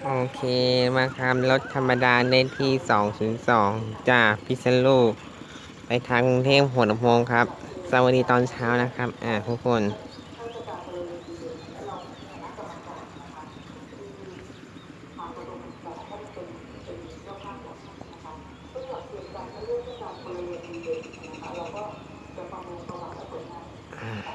โอเคมาครับรถธรรมดาเลขที่202จากพิษณุโลกไปทางกรุงเทพหัวลำโพงครับ สวัสดีตอนเช้านะครับ อ่าทุกคนอั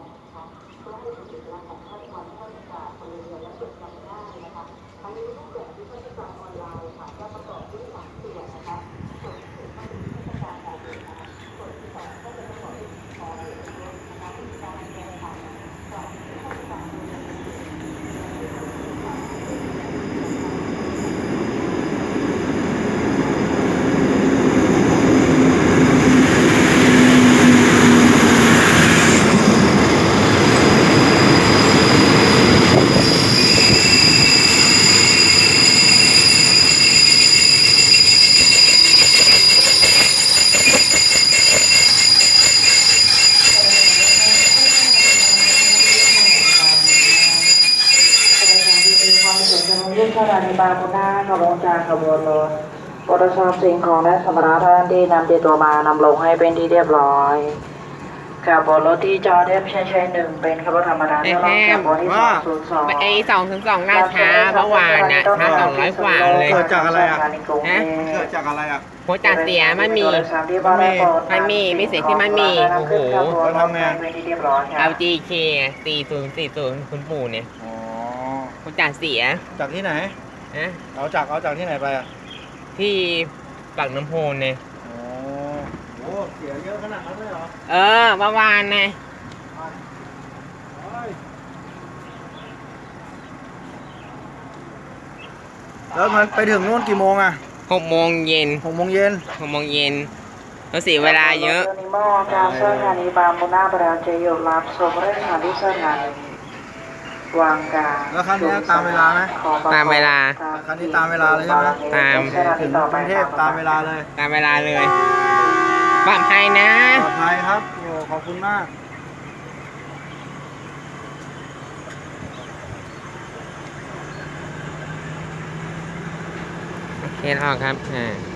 น้าขบวนการขบวนรถตรวจสอบสิ่งของและสัมภาระท่านที่นำติดตัวมานำลงให้เป็นที่เรียบร้อยขบวนรถที่จอดเทียบใช้ใช้หนึ่งเป็นขบวนธรรมดาไอ้เที่ยวรอบขบวนที่สว่าองศูนย์สองไอ้สองถึงสองล่าช้าเมื่อวานน่ะช้าสองร้อยกว่าเลยเกิดจากอะไรอะฮะเกิดจากอะไรอะหัวจ่าเสียมันมีมันมีไม่เสียที่มันมีโอ้โหแล้วทำไงเป็นที่เรียบร้อยครับ LGK 4040คุณปู่เนี่ย อ๋อหัวจ่าเสียจากที่ไหน นะเอาจากเอาจากที่ไหนไปอะที่ปากน้ำโพนเนี่ยอ๋อโอ้เสียเยอะขนาดนั้นเลยเหรอเออเมื่อวานนะเฮ้ยแล้วมันไปถึงนู่นกี่โมงอะหกโมงเย็นหกโมงเย็น หกโมงเย็นเราเสียเวลาเยอะนิโมการเสิร์ช วางกาแล้วคันนี้ตามเวลาไหมตามเวลาคันนี้ตามเวลาเลยใช่ไหมตามถึงกรุงเทพตามเวลาเลย ตามเวลาเลยปลอดภัยนะปลอดภัยครับโอ้ขอบคุณมากโอเคออกครับอ่า